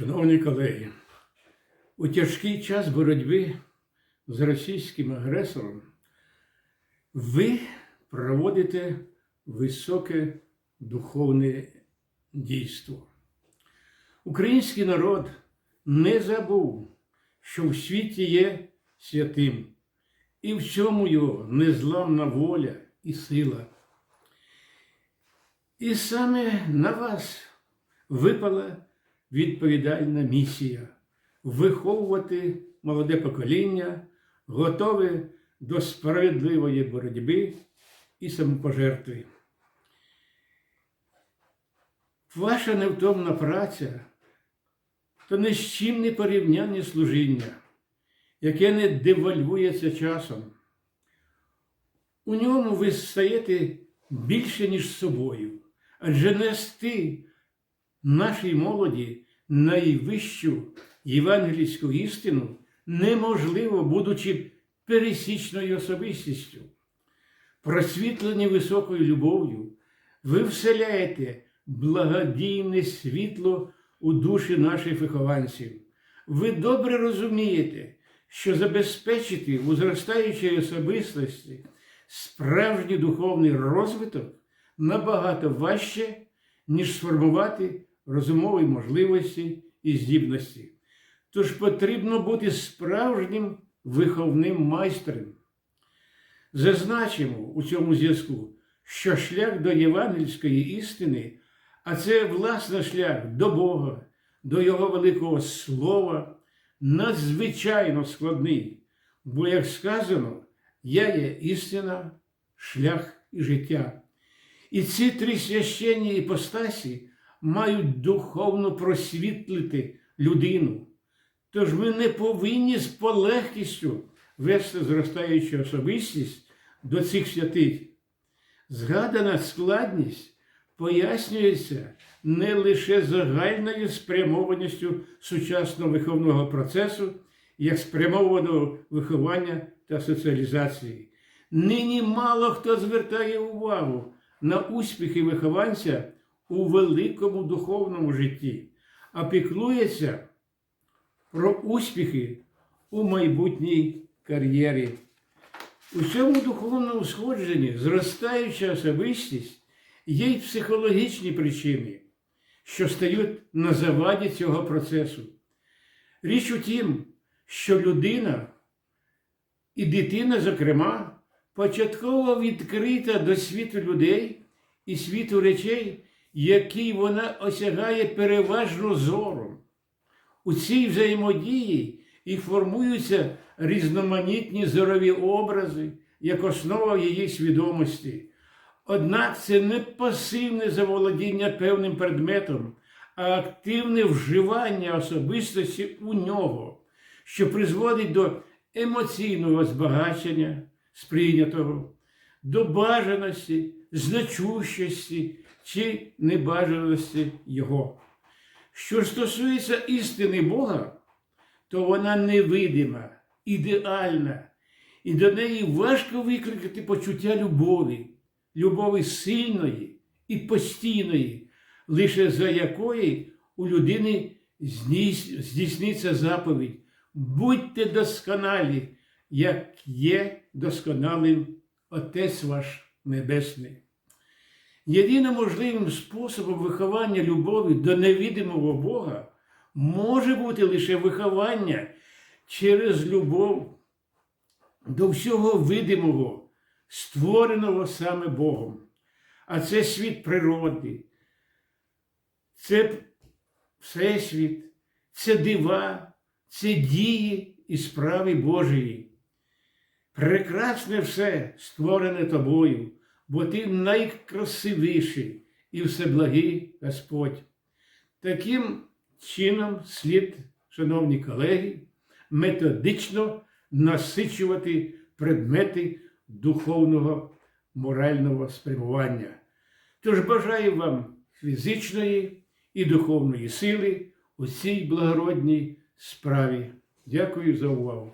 Шановні колеги, у тяжкий час боротьби з російським агресором ви проводите високе духовне дійство. Український народ не забув, що в світі є святим, і в цьому його незламна воля і сила. І саме на вас випала відповідальна місія виховувати молоде покоління, готове до справедливої боротьби і самопожертви. Ваша невтомна праця то ні з чим не порівняння служіння, яке не девальвується часом. У ньому ви стаєте більше, ніж собою, адже нести нашій молоді найвищу євангельську істину неможливо, будучи пересічною особистістю. Просвітлені високою любов'ю, ви вселяєте благодійне світло у душі наших вихованців. Ви добре розумієте, що забезпечити у зростаючій особистості справжній духовний розвиток набагато важче, ніж сформувати розумові можливості і здібності. Тож потрібно бути справжнім виховним майстром. Зазначимо у цьому зв'язку, що шлях до євангельської істини, а це власне шлях до Бога, до Його великого Слова, надзвичайно складний, бо, як сказано, я є істина, шлях і життя. І ці три священні іпостасі мають духовно просвітлити людину. Тож ми не повинні з полегкістю вести зростаючу особистість до цих святих. Згадана складність пояснюється не лише загальною спрямованістю сучасного виховного процесу, як спрямованого виховання та соціалізації. Нині мало хто звертає увагу на успіхи вихованця у великому духовному житті, а піклується про успіхи у майбутній кар'єрі. У цьому духовному сходженні зростаюча особистість є й психологічні причини, що стають на заваді цього процесу. Річ у тім, що людина і дитина, зокрема, початково відкрита до світу людей і світу речей, який вона осягає переважно зором. У цій взаємодії і формуються різноманітні зорові образи як основа її свідомості. Однак це не пасивне заволодіння певним предметом, а активне вживання особистості у нього, що призводить до емоційного збагачення сприйнятого, до бажаності, значущості чи небажаності Його. Що ж стосується істини Бога, то вона невидима, ідеальна, і до неї важко викликати почуття любові, любові сильної і постійної, лише за якої у людини здійсниться заповідь. Будьте досконалі, як є досконалим Отець ваш Небесний. Єдиним можливим способом виховання любові до невідомого Бога може бути лише виховання через любов до всього видимого, створеного саме Богом. А це світ природи, це Всесвіт, це дива, це дії і справи Божої. Прекрасне все створене тобою бо ти найкрасивіший і всеблагий Господь. Таким чином слід, шановні колеги, методично насичувати предмети духовного морального спрямування. Тож бажаю вам фізичної і духовної сили у цій благородній справі. Дякую за увагу.